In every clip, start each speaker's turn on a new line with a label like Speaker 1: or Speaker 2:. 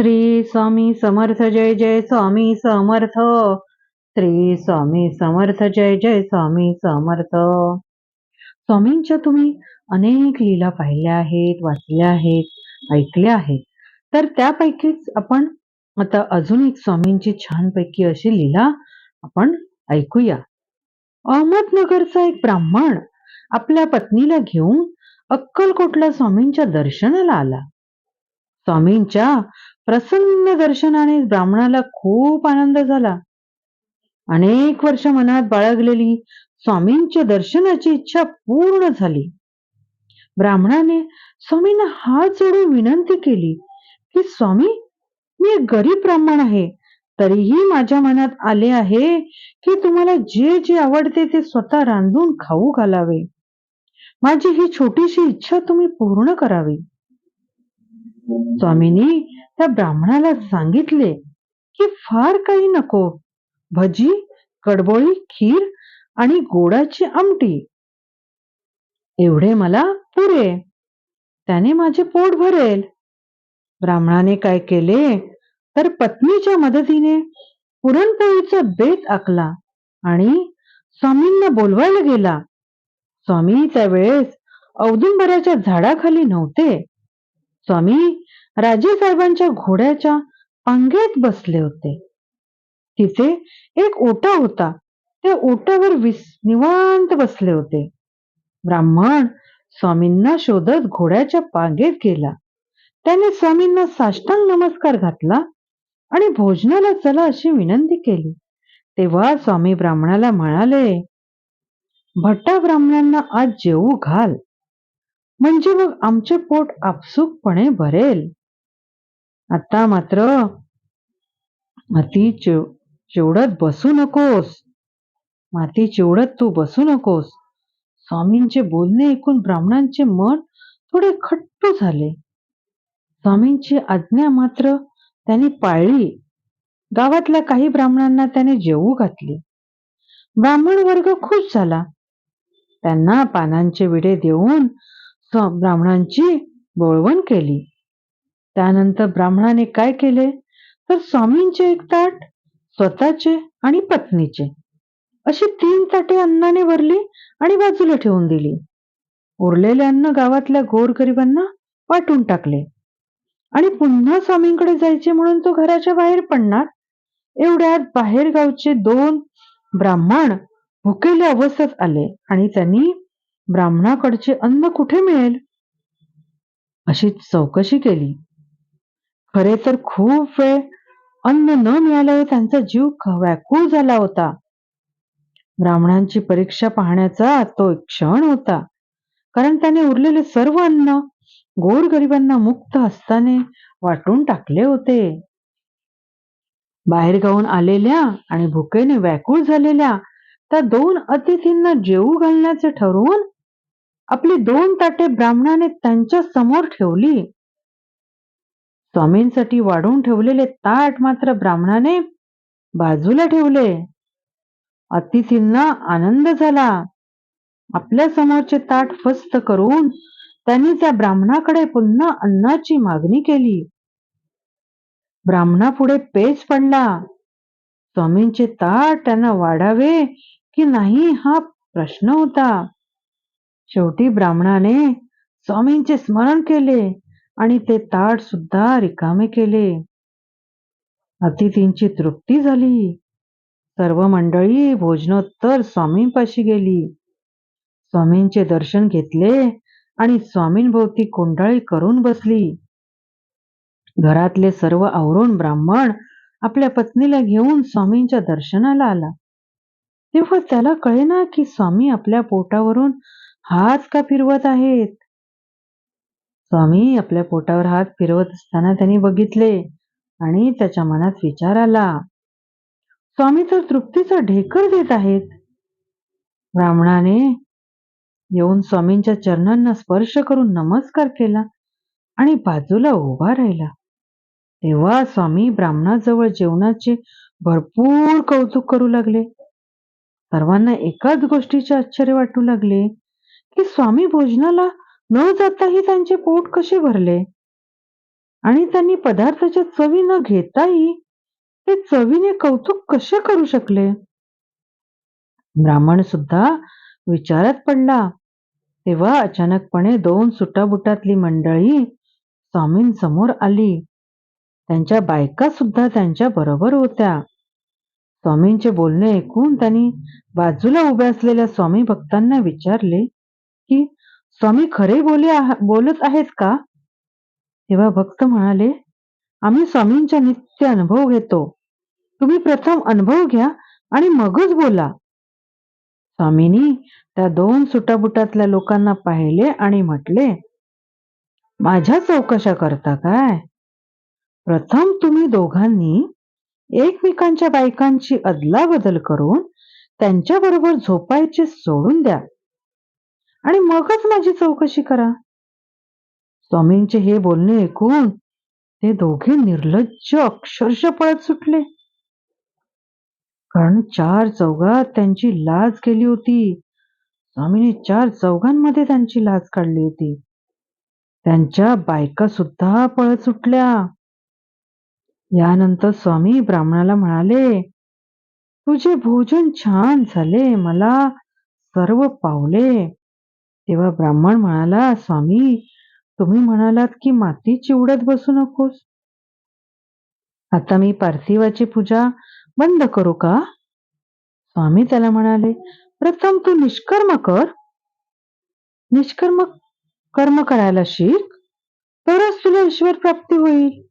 Speaker 1: श्री स्वामी समर्थ जय जय स्वामी समर्थ. श्री स्वामी समर्थ जय जय स्वामी समर्थ. स्वामींच्या तुम्ही अनेक लीला पाहिल्या आहेत वाचल्या आहेत ऐकल्या आहेत. तर त्यापैकीच आपण आता अजून एक स्वामींची छानपैकी अशी लीला आपण ऐकूया. अहमदनगरचा एक ब्राह्मण आपल्या पत्नीला घेऊन अक्कलकोटला स्वामींच्या दर्शनाला आला. स्वामींच्या प्रसन्न दर्शनाने ब्राह्मणाला खूप आनंद झाला. अनेक वर्ष मनात बाळगलेली स्वामींच्या दर्शनाची इच्छा पूर्ण झाली. ब्राह्मणाने स्वामींना हात जोडून विनंती केली की स्वामी मी एक गरीब ब्राह्मण आहे. तरीही माझ्या मनात आले आहे की तुम्हाला जे जे आवडते ते स्वतः रांधून खाऊ घालावे. माझी ही छोटीशी इच्छा तुम्ही पूर्ण करावी. स्वामींनी त्या ब्राह्मणाला सांगितले की फार काही नको. भजी कडबोळी खीर आणि गोडाची आमटी. एवढे मला पुरे. त्याने माझे पोट भरेल. ब्राह्मणाने काय केले? तर पत्नीच्या मदतीने पुरणपोळीचा बेत आखला आणि स्वामींना बोलवायला गेला. स्वामी त्यावेळेस औदुंबराच्या झाडाखाली नव्हते. स्वामी राजे साहेबांच्या घोड्याच्या अंगेत बसले होते. तिचे एक ओटा होता. त्या ओटावर विस निवांत बसले होते. ब्राह्मण स्वामींना शोधत घोड्याच्या पांगेत गेला. त्याने स्वामींना साष्टांग नमस्कार घातला आणि भोजनाला चला अशी विनंती केली. तेव्हा स्वामी ब्राह्मणाला म्हणाले भट्टा ब्राह्मणांना आज जेवू घाल. म्हणजे मग आमचे पोट आपसुकपणे भरेल. आता मात्र माती चिव चिवडत बसू नकोस. माती चिवडत तू बसू नकोस. स्वामींचे बोलणे ऐकून ब्राह्मणांचे मन थोडे खट्टू झाले. स्वामींची आज्ञा मात्र त्यांनी पाळली. गावातल्या काही ब्राह्मणांना त्याने जेवू घातले. ब्राह्मण वर्ग खुश झाला. त्यांना पानांचे विडे देऊन ब्राह्मणांची बोळवण केली. त्यानंतर ब्राह्मणाने काय केले? तर स्वामींचे एक ताट स्वतःचे आणि पत्नीचे. अशी तीन ताटे अन्नाने भरली आणि बाजूला ठेवून दिली. उरलेले अन्न गावातल्या गोरगरिबांना वाटून टाकले. आणि पुन्हा स्वामींकडे जायचे म्हणून तो घराच्या बाहेर पडणार? एवढ्यात बाहेर गावचे दोन ब्राह्मण भुकेल्या अवस्थेत आले आणि त्यांनी ब्राह्मणाकडचे अन्न कुठे मिळेल? अशी चौकशी केली. खरे तर खूप वेळ अन्न न मिळाल्यावर त्यांचा जीव व्याकुळ झाला होता. ब्राह्मणांची परीक्षा पाहण्याचा तो एक क्षण होता. कारण त्याने उरलेले सर्व अन्न गोरगरिबांना मुक्त हस्ताने वाटून टाकले होते. बाहेर गाऊन आलेल्या आणि भुकेने व्याकुळ झालेल्या त्या दोन अतिथींना जेवू घालण्याचे ठरवून आपली दोन ताटे ब्राह्मणाने त्यांच्यासमोर ठेवली. स्वामींसाठी वाढवून ठेवलेले ताट मात्र ब्राह्मणाने बाजूला ठेवले. अतिथींना आनंद झाला. आपल्या समोरचे ताट फस्त करून त्यांनी त्या ब्राह्मणाकडे पुन्हा अन्नाची मागणी केली. ब्राह्मणापुढे पेच पडला. स्वामींचे ताट त्यांना वाढावे की नाही हा प्रश्न होता. शेवटी ब्राह्मणाने स्वामींचे स्मरण केले आणि ते ताट सुद्धा रिकामे केले. अतिथींची तृप्ती झाली. सर्व मंडळी भोजनोत्तर स्वामींपाशी गेली. स्वामींचे दर्शन घेतले आणि स्वामींभोवती कोंडाळी करून बसली. घरातले सर्व आवरून ब्राह्मण आपल्या पत्नीला घेऊन स्वामींच्या दर्शनाला आला. तेव्हा त्याला कळेना की स्वामी आपल्या पोटावरून हात का फिरवत आहेत? स्वामी आपल्या पोटावर हात फिरवत असताना त्यांनी बघितले आणि त्याच्या मनात विचार आला. स्वामी तर तृप्तीचा ढेकर देत आहेत. ब्राह्मणाने येऊन स्वामींच्या चरणांना स्पर्श करून नमस्कार केला आणि बाजूला उभा राहिला. तेव्हा स्वामी ब्राह्मणाजवळ जेवणाचे भरपूर कौतुक करू लागले. सर्वांना एकाच गोष्टीचे आश्चर्य वाटू लागले. की स्वामी भोजनाला न जाताही त्यांचे पोट कसे भरले? आणि त्यांनी पदार्थाच्या चवी न घेताही ते चवीने कौतुक कसे करू शकले? ब्राह्मण सुद्धा विचारात पडला. तेव्हा अचानकपणे दोन सुटाबुटातली मंडळी स्वामींसमोर आली. त्यांच्या बायका सुद्धा त्यांच्या बरोबर होत्या. स्वामींचे बोलणे ऐकून त्यांनी बाजूला उभ्या असलेल्या स्वामी भक्तांना विचारले की स्वामी खरे बोले आहा- बोलत आहेस का? तेव्हा भक्त म्हणाले आम्ही स्वामींच्या नित्य अनुभव घेतो. तुम्ही प्रथम अनुभव घ्या आणि मगच बोला. स्वामींनी त्या दोन सुटाबुटातल्या लोकांना पाहिले आणि म्हटले माझ्या चौकशा करता काय? प्रथम तुम्ही दोघांनी एकमेकांच्या बायकांची अदलाबदल करून त्यांच्याबरोबर झोपायचे सोडून द्या. आणि मगच माझी चौकशी करा. स्वामींचे हे बोलणे ऐकून ते दोघे निर्लज्ज अक्षरशः पळत सुटले. कारण चार चौघात त्यांची लाज केली होती. स्वामींनी चार चौघांमध्ये त्यांची लाज काढली होती. त्यांच्या बायका सुद्धा पळत सुटल्या. यानंतर स्वामी ब्राह्मणाला म्हणाले तुझे भोजन छान झाले. मला सर्व पावले. तेव्हा ब्राह्मण म्हणाला स्वामी तुम्ही म्हणालात की माती चिवडत बसू नकोस. आता मी पार्थिवाची पूजा बंद करू का? स्वामी त्याला म्हणाले प्रथम तू निष्कर्म कर. निष्कर्म कर्म करायला शिक तरच तुला ईश्वर प्राप्ती होईल.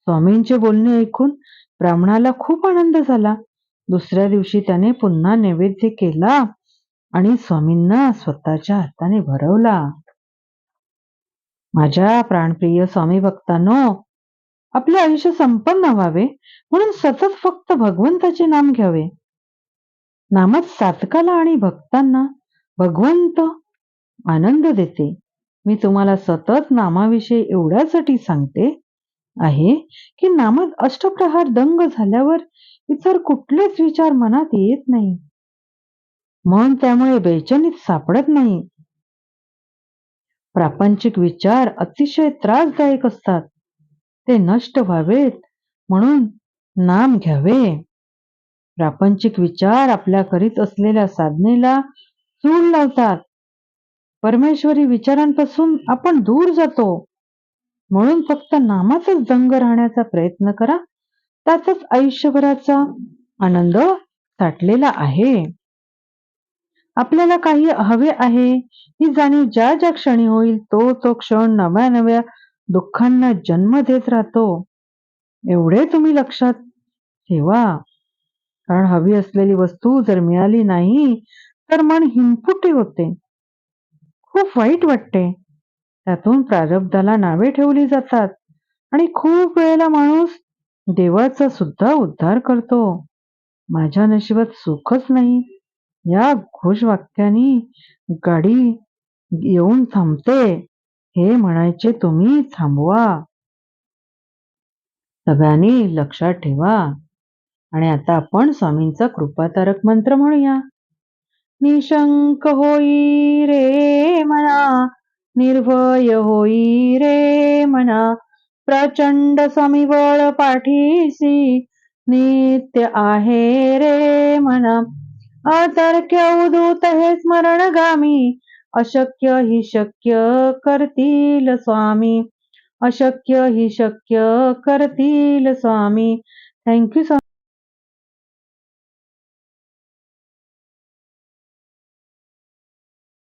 Speaker 1: स्वामींचे बोलणे ऐकून ब्राह्मणाला खूप आनंद झाला. दुसऱ्या दिवशी त्याने पुन्हा नैवेद्य केला. आणि स्वामींना स्वतःच्या हाताने भरवला. माझ्या प्राणप्रिय स्वामी भक्तांनो आपले आयुष्य संपन्न व्हावे म्हणून सतत फक्त भगवंताचे नाम घ्यावे. नामात साधकाला आणि भक्तांना भगवंत आनंद देते. मी तुम्हाला सतत नामाविषयी एवढ्यासाठी सांगते आहे की नामात अष्टप्रहार दंग झाल्यावर इतर कुठलेच विचार मनात येत नाही. मन त्यामुळे बेचनीत सापडत नाही. प्रापंचिक विचार अतिशय त्रासदायक असतात. ते नष्ट व्हावेत म्हणून नाम घ्यावे. प्रापंचिक विचार आपल्या करीत असलेल्या साधनेला चूल लावतात. परमेश्वरी विचारांपासून आपण दूर जातो. म्हणून फक्त नामाचाच दंग राहण्याचा प्रयत्न करा. त्यातच आयुष्यभराचा आनंद साठलेला आहे. आपल्याला काही हवे आहे. ही जाणीव ज्या ज्या क्षणी होईल तो तो क्षण नव्या नव्या दुःखांना जन्म देत राहतो. एवढे तुम्ही लक्षात ठेवा. कारण हवी असलेली वस्तू जर मिळाली नाही तर मन हिंपुटे होते. खूप वाईट वाटते. त्यातून प्रारब्धाला नावे ठेवली जातात. आणि खूप वेळेला माणूस देवाचा सुद्धा उद्धार करतो. माझ्या नशिबात सुखच नाही. या घोषवाक्यानी गाडी येऊन थांबते. हे म्हणायचे तुम्ही थांबवा. सगळ्यांनी लक्षात ठेवा. आणि आता आपण स्वामींचा कृपातारक मंत्र म्हणूया. निशंक होई रे मना निर्भय होई रे मना प्रचंड समिबळ पाठीसी नित्य आहे रे मना. अतर्क्य उदूत हे स्मरणगामी. अशक्य हि शक्य करतील स्वामी. अशक्य हि शक्य करतील स्वामी. थँक्यू